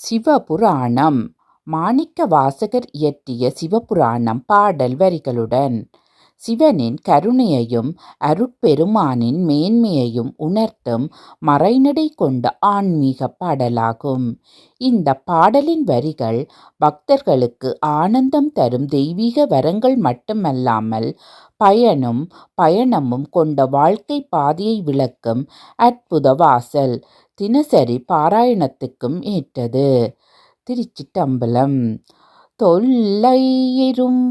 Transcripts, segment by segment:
சிவபுராணம். மாணிக்க வாசகர் இயற்றிய சிவபுராணம் பாடல் வரிகளுடன். சிவனின் கருணையையும் அருட்பெருமானின் மேன்மையையும் உணர்த்தும் மறைநடை கொண்ட ஆன்மீக பாடலாகும். இந்த பாடலின் வரிகள் பக்தர்களுக்கு ஆனந்தம் தரும் தெய்வீக வரங்கள் மட்டுமல்லாமல் பயனும் பயணமும் கொண்ட வாழ்க்கை பாதையை விளக்கும் அற்புத வாசல். தினசரி பாராயணத்துக்கும் ஏற்றது. திருச்சிட்டம்பலம். தொல்லை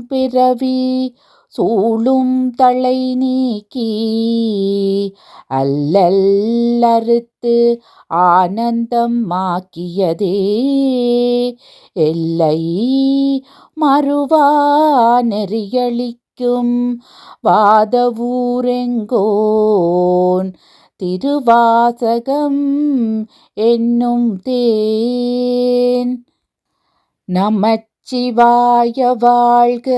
பிறவி சூழும் தலை நீக்கி அல்லல் அறுத்து ஆனந்தம் ஆக்கியதே. எல்லை மறுவா நெறியளிக்கும் வாதவூரெங்கோன் திருவாசகம் என்னும் தேன். நமச்சிவாய வாழ்க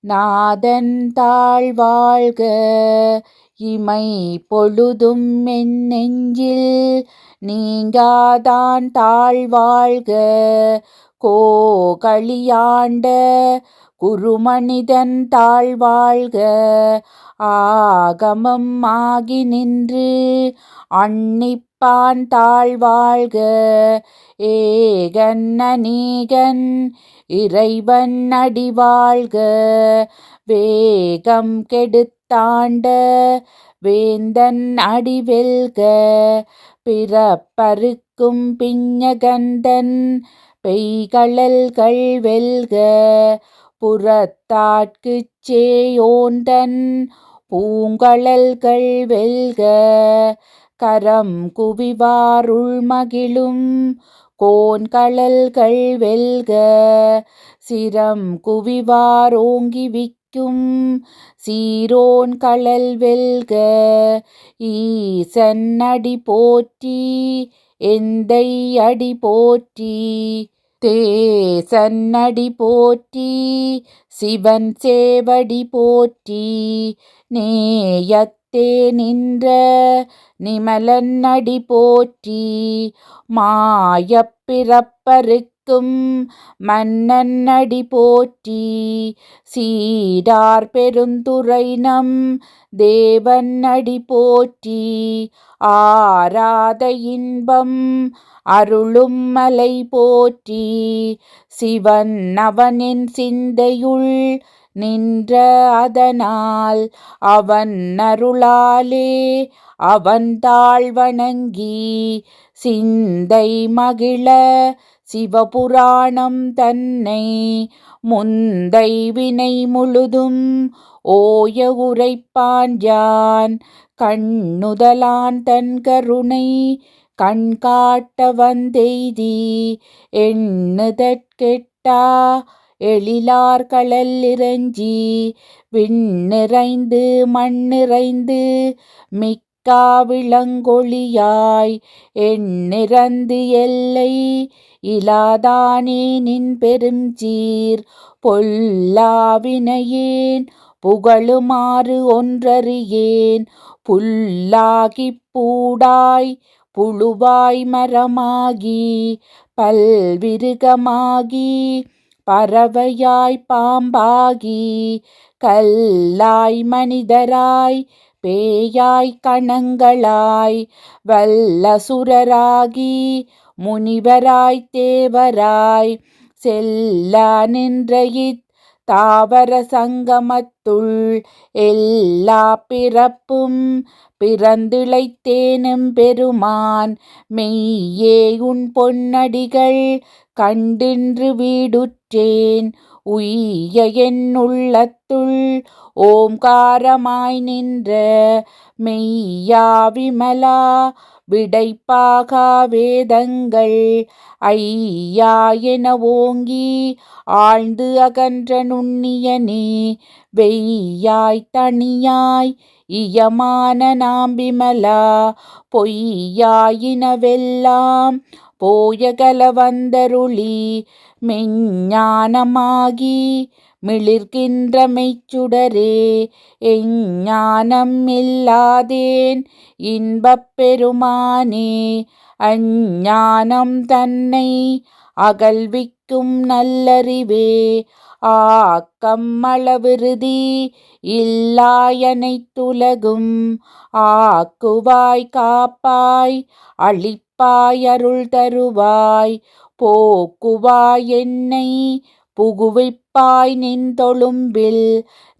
நாதன் தாழ் வாழ்க இமை பொழுதும் என் நெஞ்சில் நீங்காதான் தாழ் வாழ்க. கோகளியாண்ட குருமனிதன் தாழ் வாழ்க ஆகமம் ஆகி நின்று அன்னிப்பான் தாழ்வாழ்க. ஏகன் அநீகன் இறைவன் அடிவாழ்க. வேகம் கெடுத்தாண்ட வேந்தன் அடிவெல்க. பிறப்பருக்கும் பிஞ்சகந்தன் பெய்களல்கள் வெல்க. புறத்தாட்குச் சேயோந்தன் பூங்கழல்கள் வெல்க கரம் குவிவாருள் மகிழும். கோன்கழல்கள் வெல்க சிரம் குவிவாரோங்கி விக்கும். சீரோன் கழல் வெல்க ஈசன் அடி போற்றி எந்தை அடி போற்றி. தேசன்னடி போற்றி சிவன் சேவடி போற்றி நேயத் நேயத்தே நின்ற நிமலன் அடி போற்றி மாயப்பிறப்பருக்கும் மன்னன் அடி போற்றி சீடார் பெருந்துரைனம் தேவன் அடி போற்றி ஆராத இன்பம் அருளும் மலை போற்றி சிவன் அவனின் சிந்தையுள் நின்ற அதனால் அவன் அருளாலே அவன் தாழ் வணங்கி சிந்தை மகிழ சிவபுராணம் தன்னை முந்தை வினை முழுதும் ஓய உரைப்பான் யான். கண்ணுதலான் தன் கருணை கண்காட்ட வந்தெய்தி எண்ணுதற்கெட்டா எழிலார்களல் இறஞ்சி விண்ணிறைந்து மண்ணிறைந்து மிக்கா விளங்கொழியாய் எண்ணிறந்து எல்லை இலாதானே நின் பெருஞ்சீர் பொல்லாவினையேன் புகழுமாறு ஒன்றறியேன் புல்லாகிப் பூடாய் புழுவாய் மரமாகி பல்விருகமாகி பறவையாய் பாம்பாகி கல்லாய் மனிதராய் பேயாய் கணங்களாய் வல்லசுரராகி முனிவராய் தேவராய் செல்ல நின்ற தாவர சங்கமத் சங்கமத்துள் எல்லா பிறப்பும் பிறந்திழைத்தேனும் பெருமான். மெய்யே உன் பொன்னடிகள் கண்டின்று வீடுற்றேன். உய்ய என் உள்ளத்துள் ஓம்காரமாய் நின்ற மெய்யா விமலா விடைப்பாகா வேதங்கள் ஐயா என ஓங்கி ஆழ்ந்து அகன்ற நுண்ணியனே பெய்யாய் தனியாய் இயமான நாம் விமலா பொய்யாயினவெல்லாம் போயகல வந்தருளி மெஞ்ஞானமாகி மிளிர்கின்ற மெய்ச்சுடரே எஞ்ஞானம் இல்லாதேன் இன்பப் பெருமானே அஞ்ஞானம் தன்னை அகல்விக்கும் நல்லறிவே ஆக்கம்மளவிருதி இல்லாயனைத்துலகும் ஆக்குவாய் காப்பாய் அழிப்பாய் அருள் தருவாய். போக்குவாய் என்னை புகுவிப்பாய் நின்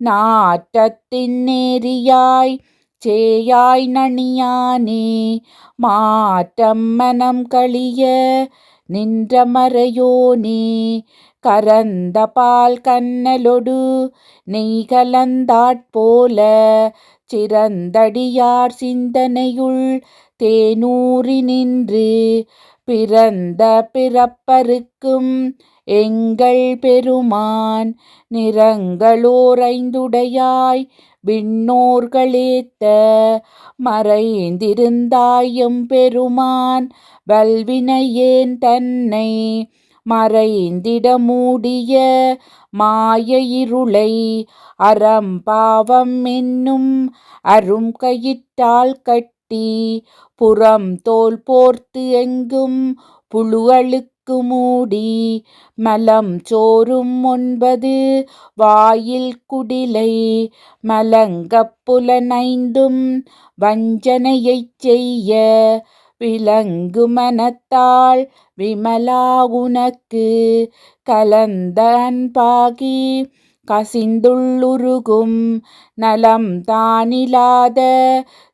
நாட்டத்தின் நேரியாய் சேயாய் நணியானே. மாற்றம் மனம் கழிய நின்ற மறையோனே. கரந்த பால் கண்ணலொடு நெய் கலந்தாட்போல சிறந்தடியார் சிந்தனையுள் தேனூறி நின்று பிறந்த பிறப்பருக்கும் எங்கள் பெருமான் நிறங்களோரைந்துடையாய் விண்ணோர்களேத்த மறைந்திருந்தாயும் பெருமான் வல்வினையேன் தன்னை மறைந்திட மூடிய மாய இருளை அறம்பாவம் என்னும் அரும் கயிற்றால் கட்டி புறம் தோல் போர்த்து எங்கும் புழுகளுக்கு மூடி மலம் சோறும் ஒன்பது வாயில் குடிலை மலங்கப் புலனைந்தும் வஞ்சனையைச் செய்ய விலங்கு மனத்தாள் விமலா உனக்கு கலந்த அன்பாகி கசிந்துள்ளுருகும் நலம் தானிலாத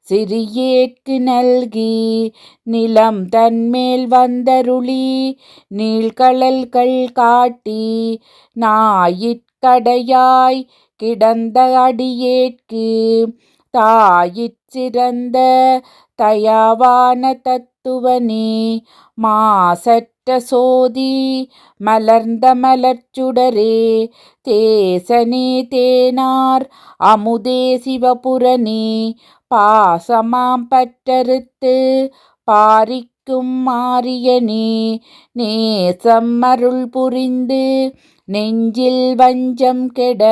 சிறியேற்கு நல்கி நிலம் தன்மேல் வந்தருளி நீள்கழல்கள் காட்டி நாயிற்கடையாய் கிடந்த அடியேற்கு தாயிற் சிறந்த தயாவான மாத்துவனே மாசற்ற சோதி மலர்ந்த மலர்ச்சுடரே தேசனே தேனார் அமுதே சிவபுரனே பாசமாம் பற்றறுத்து பாரிக் பாரிக்கும் மாரியனே நேசம் அருள் புரிந்து நெஞ்சில் வஞ்சம் கெட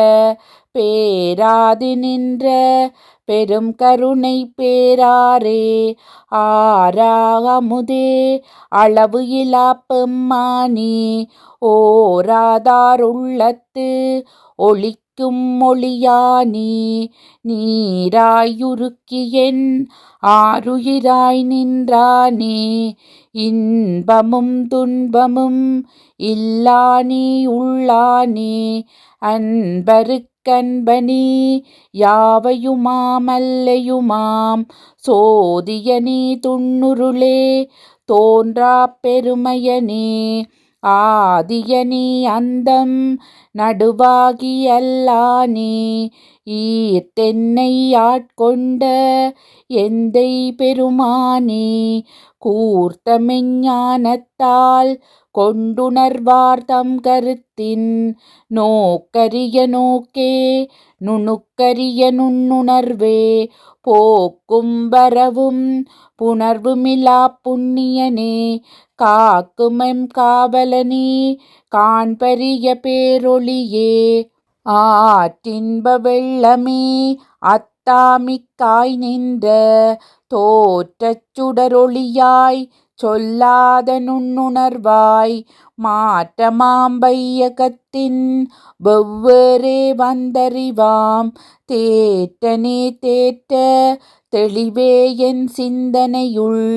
பேராது நின்ற பெரும் கருணை பேராரே. ஆறாமுதே அளவு இலாப்பெம்மானே ஓராதாருள்ளத்து ஒளி நிற்கும் மொழியானே மொழியானி நீராயுருக்கியென் ஆருயிராய் நின்றானே. இன்பமும் துன்பமும் இல்லானே உள்ளானே. அன்பருக்கன்பனி யாவையுமாமல்லையுமாம்? சோதியனே துண்ணுருளே தோன்றா பெருமையனே. ஆதிய நீ அந்தம் நடுவாகி அல்லானே ஈர்த்தென்னை ஆட்கொண்ட எந்தை பெருமானே. கூர்த்தமெஞ்ஞானத்தால் கொண்டுணர்வார்த்தம் கருத்தின். நோக்கரிய நோக்கே நுணுக்கரிய நுண்ணுணர்வே. போக்கும் வரவும் புணர்வுமிலா புண்ணியனே. காக்குமெம் காவலனே காண்பரிய பேரொளியே ஆற்றின்ப வெள்ளமே அத்தாமிக்காய் நின்ற தோற்றச் சுடரொளியாய் சொல்லாத நுண்ணுணர்வாய் மாற்றமாம் வையகத்தின் வெவ்வேறே வந்தறிவாம் தேற்றனே தேற்ற தெளிவே என் சிந்தனையுள்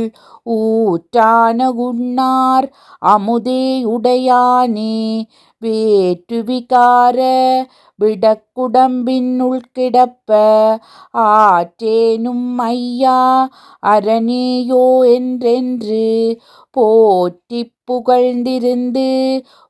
ஊற்றான உண்ணார் அமுதே உடையானே வேற்றுவிகார விடக்குடம்பின் உள்கிடப்ப ஆற்றேனும் ஐயா அரணேயோ என்றென்று போற்றி புகழ்ந்திருந்து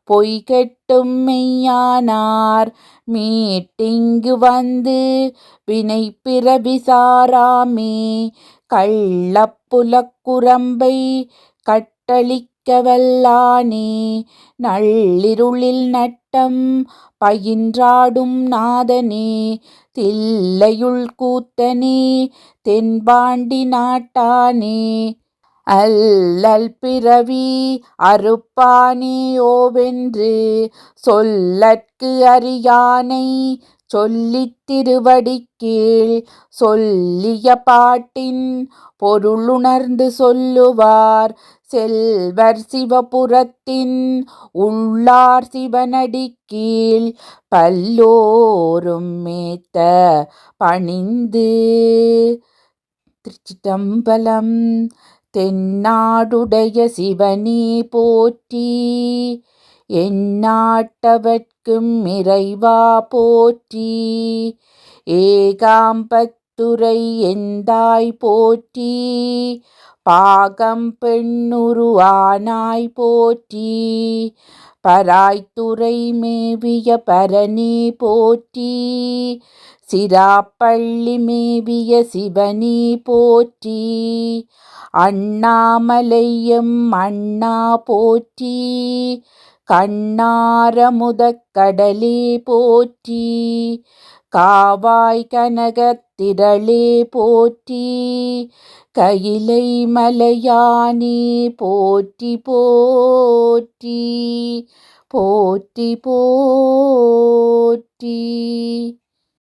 பொய் கெட்டும் மெய்யானார். மீட்டிங்கு வந்து வினை பிறவிசாராமே கள்ளப்புலக்குரம்பை கட்டளிக்க வல்லானே நள்ளிருளில் நட்டம் பயின்றாடும் நாதனே. தில்லையுள் கூத்தனே தென்பாண்டி நாட்டானே. அல்லல் பிறவி அறுப்பானேயோவென்று சொல்லற்கு அறியானை சொல்லித் திருவடிக்கீழ் சொல்லிய பாட்டின் பொருளுணர்ந்து சொல்லுவார். செல்வர் சிவபுரத்தின் உள்ளார் சிவனடிக்கீழ் பல்லோரும் மேத்த பணிந்து. திருச்சிட்டம்பலம் தென்னாடுடைய சிவனே போற்றி. எந்நாட்டவர்க்கும் இறைவா போற்றி. ஏகாம்பத்துரை எந்தாய் போற்றி. பாகம் பெண்ணுருவானாய் போற்றி. பராய்த்துறை மேவிய பரணி போற்றி. சிராப்பள்ளி மேவிய சிவனி போற்றி அண்ணாமலையும் அண்ணா போற்றி கண்ணாரமுதக் கடலே போற்றி காவாய் கனகத்திரளே போற்றி கையிலை மலையானே போற்றி போற்றி போற்றி போற்றி.